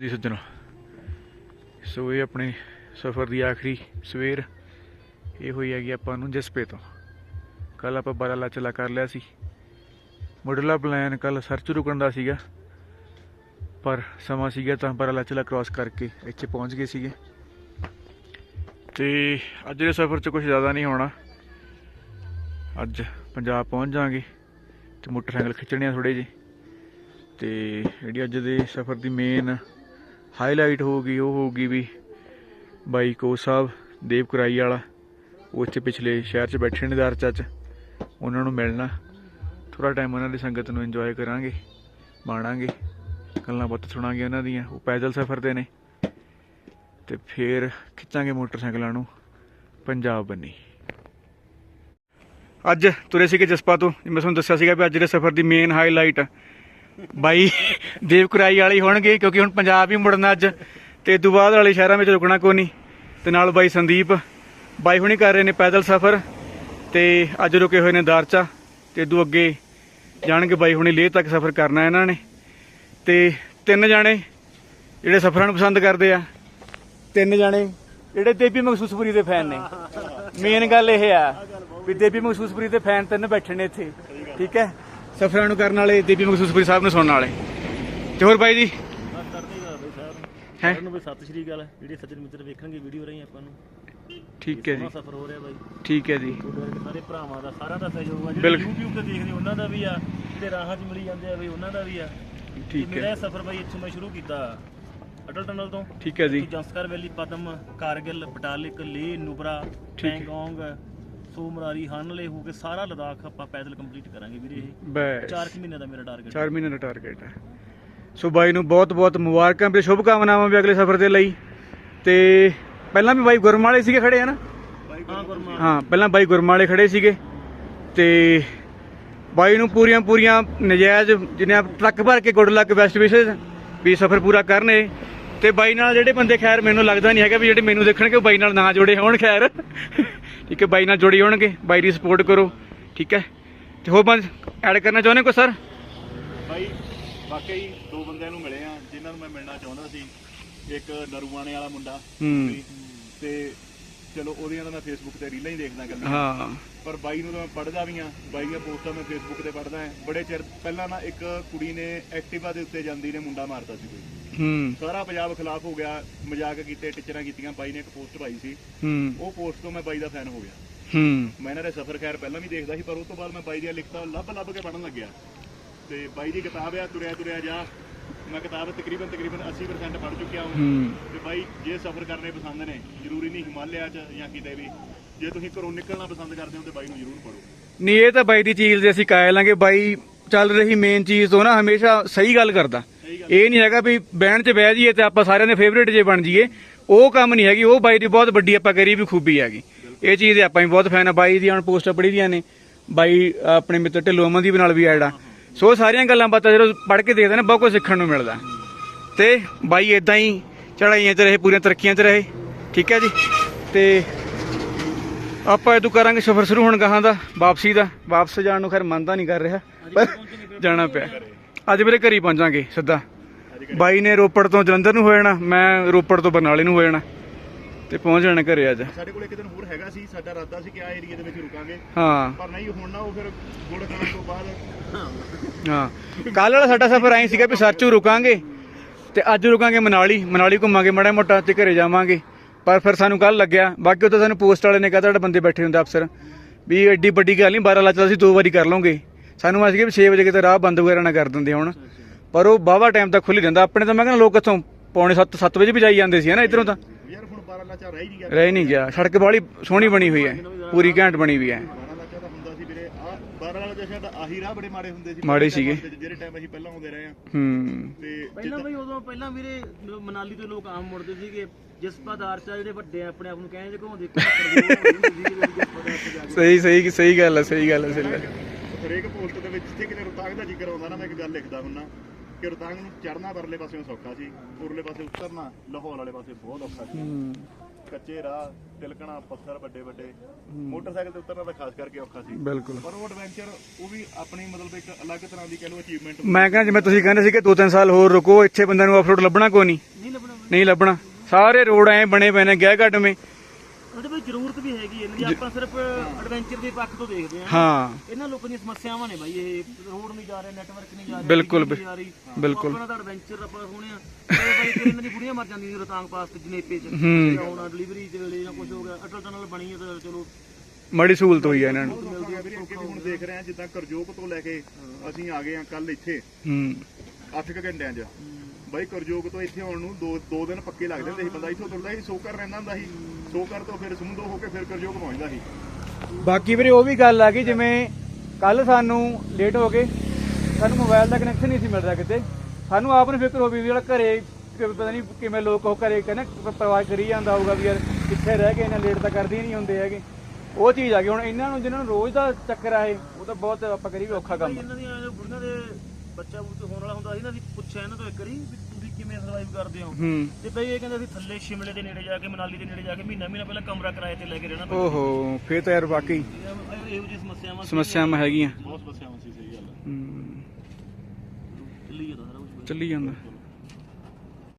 ਜੀ ਸੱਜਣ। ਸੋ ਇਹ ਆਪਣੇ ਸਫ਼ਰ ਦੀ ਆਖਰੀ ਸਵੇਰ। ਇਹ ਹੋਈ ਹੈਗੀ ਆਪਾਂ ਨੂੰ ਜਸਪੇ ਤੋਂ। ਕੱਲ ਆਪਾਂ ਬਾਰਾਲਾ ਚਲਾ ਕਰ ਲਿਆ ਸੀ। ਮੁੱਢਲਾ ਪਲਾਨ ਕੱਲ ਸਰਚ ਰੁਕਣ ਦਾ ਸੀਗਾ। ਪਰ ਸਮਾਂ ਸੀਗਾ ਤਾਂ ਬਾਰਾਲਾ ਚਲਾ ਕ੍ਰਾਸ ਕਰਕੇ ਇੱਥੇ ਪਹੁੰਚ ਗਏ ਸੀਗੇ। ਤੇ ਅੱਜ ਦੇ ਸਫ਼ਰ 'ਚ ਕੁਝ ਜ਼ਿਆਦਾ ਨਹੀਂ ਹੋਣਾ। ਅੱਜ ਪੰਜਾਬ ਪਹੁੰਚ ਜਾਾਂਗੇ ਤੇ ਮੋਟਰਸਾਈਕਲ ਖਿੱਚਣੇ ਆ ਥੋੜੇ ਜਿਹੇ। ਤੇ ਜਿਹੜੀ ਅੱਜ ਦੇ ਸਫ਼ਰ ਦੀ ਮੇਨ ਹਾਈਲਾਈਟ ਹੋਊਗੀ ਉਹ ਹੋਊਗੀ ਵੀ ਬਾਈ ਕੋ ਸਾਹਿਬ, ਦੇਵ ਕਰਾਈ ਵਾਲਾ, ਉਹ ਇੱਥੇ ਪਿਛਲੇ ਸ਼ਹਿਰ 'ਚ ਬੈਠੇ ਨੇ ਦਾਰਚਾ 'ਚ। ਉਹਨਾਂ ਨੂੰ ਮਿਲਣਾ। ਥੋੜਾ ਟਾਈਮ ਉਹਨਾਂ ਦੀ ਸੰਗਤ ਨੂੰ ਇੰਜੋਏ ਕਰਾਂਗੇ, ਮਾਣਾਂਗੇ, ਗੱਲਾਂ ਬਾਤਾਂ ਸੁਣਾਂਗੇ ਉਹਨਾਂ ਦੀਆਂ। ਉਹ ਪੈਦਲ ਸਫ਼ਰ ਤੇ ਨੇ। ਤੇ ਫੇਰ ਖਿੱਚਾਂਗੇ ਮੋਟਰਸਾਈਕਲਾਂ ਨੂੰ। ਪੰਜਾਬ ਬੰਨੀ। ਅੱਜ ਤੁਰੇ ਸੀਗੇ ਜਸਪਾ ਤੋਂ। ਜਿਵੇਂ ਮੈਂ ਤੁਹਾਨੂੰ ਦੱਸਿਆ ਸੀਗਾ ਵੀ ਅੱਜ ਦੇ ਸਫ਼ਰ ਦੀ ਮੇਨ ਹਾਈਲਾਈਟ ਬਾਈ ਦੇਵਕਰਾਈ ਵਾਲੇ ਹੋਣਗੇ, ਕਿਉਂਕਿ ਹੁਣ ਪੰਜਾਬ ਹੀ ਮੁੜਨਾ ਅੱਜ, ਤੇ ਤੋਂ ਬਾਅਦ ਵਾਲੇ ਸ਼ਹਿਰਾਂ ਵਿੱਚ ਰੁਕਣਾ ਕੋਈ ਨਹੀਂ। ਤੇ ਨਾਲ ਬਾਈ ਸੰਦੀਪ, ਬਾਈ ਹੁਣੀ ਕਰ ਰਹੇ ਨੇ ਪੈਦਲ ਸਫ਼ਰ, ਤੇ ਅੱਜ ਰੁਕੇ ਹੋਏ ਨੇ ਦਾਰਚਾ, ਤੇ ਇਦੋਂ ਅੱਗੇ ਜਾਣਗੇ ਬਾਈ ਹੁਣੀ ਲੇਹ ਤੱਕ ਸਫ਼ਰ ਕਰਨਾ ਇਹਨਾਂ ਨੇ। ਤੇ ਤਿੰਨ ਜਾਣੇ ਜਿਹੜੇ ਸਫ਼ਰਾਂ ਨੂੰ ਪਸੰਦ ਕਰਦੇ ਆ, ਤਿੰਨ ਜਾਣੇ ਜਿਹੜੇ ਦੇਵੀ ਮਖਸੂਸਪੁਰੀ ਦੇ ਫੈਨ ਨੇ। ਮੇਨ ਗੱਲ ਇਹ ਆ ਵੀ ਦੇਵੀ ਮਖਸੂਸਪੁਰੀ ਦੇ ਫੈਨ ਤਿੰਨ ਬੈਠੇ ਨੇ ਇੱਥੇ, ਠੀਕ ਹੈ? ਸਫ਼ਰਾਂ ਨੂੰ ਕਰਨ ਵਾਲੇ ਦੇਵੀ ਮਖਸੂਸਪੁਰੀ ਸਾਹਿਬ ਨੂੰ ਸੁਣਨ ਵਾਲੇ। ਤੇ ਹੋਰ ਬਾਈ ਜੀ? ਬਸ ਕਰਦੇ ਹੀ? ਬਈ ਸਾਹਿਬ ਹੈਂ? ਸਾਰਿਆਂ ਨੂੰ ਬਈ ਸਤਿ ਸ਼੍ਰੀ ਅਕਾਲ। ਜਿਹੜੇ ਸੱਜਣ ਮਿੱਤਰ ਵੇਖਣਗੇ ਵੀਡੀਓ ਰਹੀ ਆਪਾਂ ਨੂੰ। ਠੀਕ ਹੈ ਸੋਹਣਾ ਜੀ। ਸਫ਼ਰ ਹੋ ਰਿਹਾ ਬਾਈ। ਠੀਕ ਹੈ ਜੀ। ਤੁਹਾਡੇ ਵਰਗੇ ਸਾਰੇ ਭਰਾਵਾਂ ਦਾ ਸਾਰਿਆਂ ਦਾ ਸਹਿਯੋਗ ਆ। ਜਿਹੜੇ ਬਿਲਕੁਲ। YouTube ਤੇ ਦੇਖਦੇ ਉਹਨਾਂ ਦਾ ਵੀ ਆ। ਜਿਹੜੇ ਰਾਹਾਂ 'ਚ ਮਿਲੀ ਜਾਂਦੇ ਆ ਬਈ ਉਹਨਾਂ ਦਾ ਵੀ ਆ। ਤੇ ਠੀਕ ਮੇਰਾ ਹੈ ਇਹ ਸਫ਼ਰ ਬਾਈ ਇੱਥੋਂ ਮੈਂ ਸ਼ੁਰੂ ਕੀਤਾ। ਅਟਲ ਟਨਲ ਤੋਂ। ਠੀਕ ਹੈ ਜੀ। ਜੰਸਕਰ ਵੈਲੀ ਪਦਮ ਕਾਰਗਿਲ ਬਟਾਲਿਕ ਲੇ ਨੁਬਰਾ ਠੀਕ ਹੈ। ਪੈਂਗੋਂਗ ਸੋਮਰਾਰੀ ਹਨਲੇ ਹੋ ਕੇ ਸਾਰਾ ਲਦਾਖ ਆਪਾਂ ਪੈਦਲ ਕੰਪਲੀਟ ਕਰਾਂਗੇ ਵੀਰੇ ਇਹ। ਬਸ। 4 ਮਹੀਨੇ ਦਾ ਮੇਰਾ ਟਾਰਗੇਟ 4 ਮਹੀਨੇ ਦਾ ਟਾਰਗੇਟ ਹੈ। ਸੋ ਬਾਈ ਨੂੰ ਬਹੁਤ ਬਹੁਤ ਮੁਬਾਰਕਾਂ ਤੇ ਸ਼ੁਭ ਕਾਮਨਾਵਾਂ ਵੀ ਅਗਲੇ ਸਫ਼ਰ ਦੇ ਲਈ। ਤੇ ਪਹਿਲਾਂ ਵੀ ਬਾਈ ਗੁਰਮ ਵਾਲੇ ਸੀਗੇ ਖੜੇ ਨਾ ਹਾਂ ਪਹਿਲਾਂ ਬਾਈ ਗੁਰਮ ਵਾਲੇ ਖੜੇ ਸੀਗੇ। ਤੇ ਬਾਈ ਨੂੰ ਪੂਰੀਆਂ ਪੂਰੀਆਂ ਨਜਾਇਜ਼ ਜਿਹਨੇ ਆਪ ਟਰੱਕ ਭਰ ਕੇ ਗੁੱਡ ਲੱਕ ਬੈਸਟ ਵਿਸ਼ੇਸ ਵੀ ਸਫ਼ਰ ਪੂਰਾ ਕਰਨੇ। ਤੇ ਬਾਈ ਨਾਲ ਜਿਹੜੇ ਬੰਦੇ ਖੈਰ ਮੈਨੂੰ ਲੱਗਦਾ ਨਹੀਂ ਹੈਗਾ ਵੀ ਜਿਹੜੇ ਮੈਨੂੰ ਦੇਖਣਗੇ ਉਹ ਬਾਈ ਨਾਲ ਨਾ ਜੁੜੇ ਹੋਣ ਖੈਰ। ਠੀਕ ਹੈ ਬਾਈ ਨਾਲ ਜੁੜੇ ਹੋਣਗੇ ਬਾਈ ਦੀ ਸਪੋਰਟ ਕਰੋ। ਠੀਕ ਹੈ। ਤੇ ਹੋਰ ਬੰਦ ਐਡ ਕਰਨਾ ਚਾਹੁੰਦੇ ਕੋ ਸਰ ਭਾਈ ਵਾਕਈ ਦੋ ਬੰਦਿਆਂ ਨੂੰ ਮਿਲੇ ਆ ਜਿਨ੍ਹਾਂ ਨੂੰ ਮੈਂ ਮਿਲਣਾ ਚਾਹੁੰਦਾ ਸੀ ਇੱਕ ਨਰੂਆਣੇ ਵਾਲਾ ਮੁੰਡਾ ਹੂੰ। ਤੇ ਚਲੋ ਉਹਦੀਆਂ ਤਾਂ ਮੈਂ ਫੇਸਬੁੱਕ ਤੇ ਰੀਲਾਂ ਹੀ ਦੇਖਦਾ ਗੱਲ ਹਾਂ। ਪਰ ਬਾਈ ਨੂੰ ਤਾਂ ਮੈਂ ਪੜ੍ਹਦਾ ਵੀ ਆ ਬਾਈ ਦੀਆਂ ਪੋਸਟਾਂ ਮੈਂ ਫੇਸਬੁੱਕ ਤੇ ਪੜ੍ਹਦਾ ਹਾਂ। ਬੜੇ ਚਿਰ ਪਹਿਲਾਂ ਨਾ ਇੱਕ ਕੁੜੀ ਨੇ ਐਕਟਿਵਾ ਦੇ ਉੱਤੇ ਜਾਂਦੀ ਨੇ ਮੁੰਡਾ ਮਾਰਤਾ ਸੀ ਕੋਈ। ਹੂੰ। ਸਾਰਾ ਪੰਜਾਬ ਖਿਲਾਫ ਹੋ ਗਿਆ ਮਜ਼ਾਕ ਕੀਤੇ ਟੀਚਰਾਂ ਕੀਤੀਆਂ ਬਾਈ ਨੇ ਇੱਕ ਪੋਸਟ ਪਾਈ ਸੀ। ਹੂੰ। ਉਹ ਪੋਸਟ ਤੋਂ ਮੈਂ ਬਾਈ ਦਾ ਫੈਨ ਹੋ ਗਿਆ। ਹੂੰ। ਮੈਂ ਇਹਨਾਂ ਦੇ ਸਫ਼ਰ ਖੈਰ ਪਹਿਲਾਂ ਵੀ ਦੇਖਦਾ ਸੀ ਪਰ ਉਸ ਤੋਂ ਬਾਅਦ ਮੈਂ ਬਾਈ ਦੀਆਂ ਲਿਖਤਾਂ ਲੱਭ ਲੱਭ ਕੇ ਪੜ੍ਹਨ ਲੱਗਿਆ। ਤੇ ਬਾਈ ਦੀ ਕਿਤਾਬ ਆ ਤੁਰਿਆ ਤੁਰਿਆ ਜਾ। ਮੈਂ ਕਿਤਾਬ ਤਕਰੀਬਨ ਤਕਰੀਬਨ 80% ਪੜ੍ਹ ਚੁੱਕਿਆ ਹਾਂ। ਤੇ ਬਾਈ ਜੇ ਸਫ਼ਰ ਕਰਨੇ ਪਸੰਦ ਨੇ ਜ਼ਰੂਰੀ ਨਹੀਂ ਹਿਮਾਲਿਆ 'ਚ ਜਾਂ ਕਿਤੇ ਵੀ। ਜੇ ਤੁਸੀਂ ਘਰੋਂ ਨਿਕਲਣਾ ਪਸੰਦ ਕਰਦੇ ਹੋ ਤੇ ਬਾਈ ਨੂੰ ਜ਼ਰੂਰ ਪੜ੍ਹੋ। ਨਹੀਂ ਇਹ ਤਾਂ ਬਾਈ ਦੀ ਚੀਜ਼ ਦੇ ਅਸੀਂ ਕਾਇ ਲਾਂਗੇ ਬਾਈ ਚੱਲ ਰਹੀ ਮੇਨ ਚੀਜ਼ ਤੋਂ ਨਾ ਹਮੇਸ਼ਾ ਸਹੀ ਗੱਲ ਕਰਦਾ। ਇਹ ਨਹੀਂ ਹੈਗਾ ਵੀ ਬੈਂਡ 'ਚ ਬਹਿ ਜਾਈਏ ਤੇ ਆਪਾਂ ਸਾਰਿਆਂ ਦੇ ਫੇਵਰੇਟ ਜੇ ਬਣ ਜਾਈਏ। ਉਹ ਕੰਮ ਨਹੀਂ ਹੈਗੀ ਉਹ ਬਾਈ ਦੀ ਬਹੁਤ ਵੱਡੀ ਆਪਾਂ ਕਰੀ ਵੀ ਖੂਬੀ ਹੈਗੀ। ਇਹ ਚੀਜ਼ ਦੇ ਆਪਾਂ ਵੀ ਬਹੁਤ ਫੈਨ ਆ ਬਾਈ ਦੀਆਂ ਹੁਣ ਪੋਸਟਾਂ ਪੜੀ ਦੀਆਂ ਨੇ। ਬਾਈ ਆਪਣੇ ਮਿੱਤਰ ਢਿੱਲੋਂ ਅਮਨਦੀਪ ਨਾਲ ਵੀ ਐਡ ਆ। ਸੋ ਸਾਰੀਆਂ ਗੱਲਾਂ ਬਾਤਾਂ ਜਦੋਂ ਪੜ੍ਹ ਕੇ ਦੇਖਦੇ ਨੇ ਬਹੁਤ ਕੁਝ ਸਿੱਖਣ ਨੂੰ ਮਿਲਦਾ। ਤੇ ਬਾਈ ਇਦਾਂ ਹੀ ਚੜਾਈਆਂ 'ਚ ਰਹੇ ਪੂਰੀਆਂ ਤਰੱਕੀਆਂ 'ਚ ਰਹੇ ਠੀਕ ਹੈ ਜੀ? ਤੇ ਆਪਾਂ ਇਹ ਤੋਂ ਕਰਾਂਗੇ ਸਫ਼ਰ ਸ਼ੁਰੂ ਹੁਣ ਗਾਹਾਂ ਦਾ ਵਾਪਸੀ ਦਾ। ਵਾਪਸ ਜਾਣ ਨੂੰ ਖੈਰ ਮੰਨਦਾ ਨਹੀਂ ਕਰ ਰਿਹਾ ਪਰ ਜਾਣਾ ਪਿਆ। ਅੱਜ ਮੇਰੇ ਘਰੀ ਪਹੁੰਚਾਂਗੇ ਸਿੱਧਾ। ਬਾਈ ਨੇ ਰੋਪੜ ਤੋਂ ਜਲੰਧਰ ਨੂੰ ਹੋ ਜਾਣਾ ਮੈਂ ਰੋਪੜ ਤੋਂ ਬਰਨਾਲੇ ਨੂੰ ਹੋ ਜਾਣਾ। ਤੇ ਪਹੁੰਚ ਜਾਣਾ ਘਰੇ ਅੱਜ। ਸਾਡੇ ਕੋਲ ਇੱਕ ਦਿਨ ਹੋਰ ਹੈਗਾ ਸੀ ਸਾਡਾ ਇਰਾਦਾ ਸੀ ਕਿ ਆ ਏਰੀਆ ਦੇ ਵਿੱਚ ਰੁਕਾਂਗੇ। ਹਾਂ। ਪਰ ਨਹੀਂ ਹੁਣ ਨਾ ਉਹ ਫਿਰ ਗੁੜ ਖਾਣ ਤੋਂ ਬਾਅਦ ਹਾਂ। ਕੱਲ ਵਾਲਾ ਸਾਡਾ ਸਫ਼ਰ ਐਂ ਸੀਗਾ ਵੀ ਸਰਚੂ ਰੁਕਾਂਗੇ ਤੇ ਅੱਜ ਰੁਕਾਂਗੇ ਮਨਾਲੀ। ਮਨਾਲੀ ਘੁੰਮਾਂਗੇ ਮੜਾ ਮੋਟਾ ਤੇ ਘਰੇ ਜਾਵਾਂਗੇ। ਪਰ ਫਿਰ ਸਾਨੂੰ ਕੱਲ ਲੱਗਿਆ। ਬਾਕੀ ਉੱਥੇ ਸਾਨੂੰ ਪੋਸਟ ਵਾਲੇ ਨੇ ਕਹਤਾ ਤੁਹਾਡੇ ਬੰਦੇ ਬੈਠੇ ਹੁੰਦੇ ਅਫਸਰ ਵੀ ਐਡੀ ਵੱਡੀ ਗੱਲ ਨਹੀਂ 12 ਲੱਖ ਅਸੀਂ ਦੋ ਵਾਰੀ ਕਰ ਲਵਾਂਗੇ। ਸਾਨੂੰ ਅਸੀਂ ਕਿ 6 ਵਜੇ ਕਿਤੇ ਰਾਹ ਬੰਦ ਵਗੈਰਾ ਨਾ ਕਰ ਦਿੰਦੇ ਹੁਣ। ਪਰ ਉਹ ਬਾਵਾ ਟਾਈਮ ਤੱਕ ਖੁੱਲੀ ਰਹਿੰਦਾ ਆਪਣੇ ਤਾਂ ਮੈਂ ਕਹਿੰਦਾ ਲੋਕ ਇੱਥੋਂ ਪੌਣੇ 7 7 ਵਜੇ ਵੀ ਜਾਈ ਜਾਂਦੇ ਸੀ ਹਨਾ ਇਧਰੋਂ ਤਾਂ। ਯਾਰ ਹੁਣ 12 ਲਾਚਾ ਰਹਿ ਨਹੀਂ ਗਿਆ। ਰਹਿ ਨਹੀਂ ਗਿਆ। ਸੜਕ ਬਾਹਲੀ ਸੋਹਣੀ ਬਣੀ ਹੋਈ ਹੈ। ਪੂਰੀ ਘੈਂਟ ਬਣੀ ਹੋਈ ਹੈ 12 ਲਾਚਾ ਤਾਂ ਹੁੰਦਾ ਸੀ ਵੀਰੇ ਆ 12 ਲਾਚਾ ਸ਼ਾਇਦ ਆਹੀ ਰਾਹ ਬੜੇ ਮਾੜੇ ਹੁੰਦੇ ਸੀ ਮਾੜੇ ਸੀਗੇ। ਜਿਹੜੇ ਟਾਈਮ ਅਸੀਂ ਪਹਿਲਾਂ ਆਉਂਦੇ ਰਹੇ ਆ ਹੂੰ। ਤੇ ਪਹਿਲਾਂ ਬਈ ਉਦੋਂ ਪਹਿਲਾਂ ਵੀਰੇ ਜਦੋਂ ਮਨਾਲੀ ਤੋਂ ਲੋਕ ਆਮ ਮੁੜਦੇ ਸੀਗੇ। ਜਸਪਾਦਾਰ ਚਾ ਜਿਹੜੇ ਵੱਡੇ ਆਪਣੇ ਆਪ ਨੂੰ ਕਹਿੰਦੇ ਘੁੰਮਦੇ ਘੁੰਮਦੇ ਸਹੀ ਸਹੀ ਸਹੀ ਗੱਲ ਹੈ ਸਹੀ ਗੱਲ ਹੈ ਸਹੀ ਗੱਲ ਹੈ। ਹਰੇਕ ਪੋਸਟ ਦੇ ਵਿੱਚ ਜਿੱਥੇ ਕਿਤੇ ਰੋਹਤਾਂਗ ਦਾ ਜ਼ਿਕਰ ਆਉਂਦਾ ਨਾ ਮੈਂ ਇੱਕ ਗੱਲ ਲਿਖਦਾ ਹੁੰਨਾ ਕਿ ਰੋਹਤਾਂਗ ਨੂੰ ਚੜਨਾ ਪਰਲੇ ਪਾਸਿਓਂ ਸੌਖਾ ਸੀ ਉਰਲੇ ਪਾਸੇ ਉਤਰਨਾ ਲਾਹੌਰ ਵਾਲੇ ਪਾਸੇ ਬਹੁਤ ਔਖਾ ਸੀ। ਹੂੰ। ਕੱਚੇ ਰਾਹ ਤਿਲਕਣਾ ਪੱਥਰ ਵੱਡੇ ਵੱਡੇ। ਮੋਟਰਸਾਈਕਲ ਤੇ ਉਤਰਨਾ ਤਾਂ ਖਾਸ ਕਰਕੇ ਔਖਾ ਸੀ। ਬਿਲਕੁਲ। ਪਰ ਉਹ ਐਡਵੈਂਚਰ ਉਹ ਵੀ ਆਪਣੀ ਮਤਲਬ ਇੱਕ ਅਲੱਗ ਤਰ੍ਹਾਂ ਦੀ ਕਹਿ ਲਓ ਅਚੀਵਮੈਂਟ ਮੈਂ ਕਹਿੰਦਾ ਜਿਵੇਂ ਤੁਸੀਂ ਕਹਿੰਦੇ ਸੀ ਕਿ ਦੋ ਤਿੰਨ ਸਾਲ ਹੋਰ ਰੁਕੋ ਇੱਥੇ ਬੰਦੇ ਨੂੰ ਆਫਰੋਡ ਲੱਭਣਾ ਕੋਈ ਨਹੀਂ। ਨਹੀਂ ਲੱਭਣਾ। ਸਾਰੇ ਰੋਡ ਐ ਬਣੇ ਪਏ ਨੇ ਗਹਿ ਘਟਵੇਂ ਉਹਦੇ ਵਿੱਚ ਜ਼ਰੂਰਤ ਵੀ ਹੈਗੀ ਹੈ ਜੇ ਆਪਾਂ ਸਿਰਫ ਐਡਵੈਂਚਰ ਦੇ ਪੱਖ ਤੋਂ ਦੇਖਦੇ ਹਾਂ। ਹਾਂ। ਇਹਨਾਂ ਲੋਕਾਂ ਦੀਆਂ ਸਮੱਸਿਆਵਾਂ ਨੇ ਬਾਈ ਇਹ ਰੋਡ ਨਹੀਂ ਜਾ ਰਹੇ ਨੈਟਵਰਕ ਨਹੀਂ ਜਾ ਰਿਹਾ ਬਿਲਕੁਲ, ਬਿਜਲੀ ਨਹੀਂ ਜਾ ਰਹੀ। ਬਿਲਕੁਲ। ਆਪਣਾ ਤਾਂ ਐਡਵੈਂਚਰ ਆਪਾਂ ਸੁਣਿਆ। ਤੇ ਬਾਈ ਫਿਰ ਇਹਨਾਂ ਦੀ ਬੁੜੀਆਂ ਮਰ ਜਾਂਦੀਆਂ ਸੀ ਰਤਾਂਗ ਪਾਸ ਤੇ ਜਨੇਪੇ ਚ। ਹੂੰ। ਆਉਣਾ ਡਿਲੀਵਰੀ ਦੇ ਵੇਲੇ ਜਾਂ ਕੁਝ ਹੋ ਗਿਆ ਅਟਲ ਟਨਲ ਬਣੀ ਹੈ ਤਾਂ ਚਲੋ। ਮੜੀ ਸਹੂਲਤ ਹੋਈ ਆ ਇਹਨਾਂ ਨੂੰ। ਅੱਗੇ ਵੀ ਹੁਣ ਦੇਖ ਰਹੇ ਆ ਜਿੱਦਾਂ ਕਰਜੋਕ ਤੋਂ ਲੈ ਕੇ ਅਸੀਂ ਆ ਗਏ ਆ ਕੱਲ ਇੱਥੇ। ਹੂੰ। 8 ਘੰਟਿਆਂ 'ਚ। ਬਾਈ ਕਰਜੋਕ ਤੋਂ ਇੱਥੇ ਆਉਣ ਨੂੰ ਦੋ ਦੋ ਦਿਨ ਪੱਕੇ ਲੱਗ ਜਾਂਦੇ ਸੀ ਬੰਦਾ ਇੱਥੋਂ ਤੁਰਦਾ ਸੀ ਸੋਕਰ ਰਹਿੰਦਾ ਹੁੰਦਾ ਸੀ ਸੋਕਰ ਤੋਂ ਫਿਰ ਸਮੁੰਦੋ ਹੋ ਕੇ ਫਿਰ ਕਰਜੋਕ ਪਹੁੰਚਦਾ ਸੀ। ਬਾਕੀ ਵੀਰੇ ਉਹ ਵੀ ਗੱਲ ਆ ਗਈ ਜਿਵੇਂ ਕੱਲ ਸਾਨੂੰ ਲੇਟ ਹੋ ਗਏ ਸਾਨੂੰ ਮੋਬਾਈਲ ਦਾ ਕਨੈਕਸ਼ਨ ਨਹੀਂ ਸੀ ਮਿਲ ਰਿਹਾ ਕਿਤੇ। ਸਾਨੂੰ ਆਪ ਨੂੰ ਫਿਕਰ ਹੋ ਵੀ ਜਿਹੜਾ ਘਰੇ ਕਿ ਪਤਾ ਨਹੀਂ ਕਿਵੇਂ ਲੋਕ ਉਹ ਘਰੇ ਕਹਿੰਦੇ ਪਰਵਾਹ ਕਰੀ ਜਾਂਦਾ ਹੋਊਗਾ ਵੀ ਯਾਰ ਕਿੱਥੇ ਰਹਿ ਗਏ ਇਹਨਾਂ ਲੇਟ ਤਾਂ ਕਰਦੇ ਹੀ ਨਹੀਂ ਹੁੰਦੇ ਹੈਗੇ। ਉਹ ਚੀਜ਼ ਆ ਗਈ ਹੁਣ ਇਹਨਾਂ ਨੂੰ ਜਿਹਨਾਂ ਨੂੰ ਰੋਜ਼ ਦਾ ਚੱਕਰ ਆਏ ਉਹ ਤਾਂ ਬਹੁਤ ਆਪਾਂ ਕਰੀ ਵੀ ਔਖਾ ਕੰਮ। ਇਹਨਾਂ ਦੀਆਂ ਜੋ ਬੁੜੀਆਂ ਦੇ ਬੱਚਾ ਬੁੱਤ ਹੋਣ ਵਾਲਾ ਹੁੰਦਾ ਸੀ ਨਾ ਅਸੀਂ ਪੁੱਛਿਆ ਇਹਨਾਂ ਤੋਂ ਇੱਕ ਵਾਰੀ ਵੀ ਤੁਸੀਂ ਕਿਵੇਂ ਸਰਵਾਈਵ ਕਰਦੇ ਹੋ? ਹੂੰ। ਤੇ ਬਈ ਇਹ ਕਹਿੰਦੇ ਅਸੀਂ ਥੱਲੇ ਸ਼ਿਮਲੇ ਦੇ ਨੇੜੇ ਜਾ ਕੇ ਮਨਾਲੀ ਦੇ ਨੇੜੇ ਜਾ ਕੇ ਮਹੀਨਾ ਮਹੀਨਾ ਪਹਿਲਾਂ ਕਮਰਾ ਕਿਰਾਏ ਤੇ ਲੈ ਕੇ ਰਹਿਣਾ ਪੈਂਦਾ। ਓਹੋ ਫੇਰ ਤਾਂ ਯਾਰ ਵਾਕਈ ਇਹ- ਇਹੋ ਜਿਹੀ ਸਮੱਸਿਆਵਾਂ ਸੀ। ਸਮੱਸਿਆਵਾਂ ਹੈਗੀਆਂ। ਬਹੁਤ ਸਮੱਸਿਆਵਾਂ ਸੀ ਸਹੀ ਗੱਲ ਹੂੰ। ਚੱਲੀ ਜਾਂਦਾ ਸਾਰਾ ਕੁਝ ਚੱਲੀ ਜਾਂਦਾ।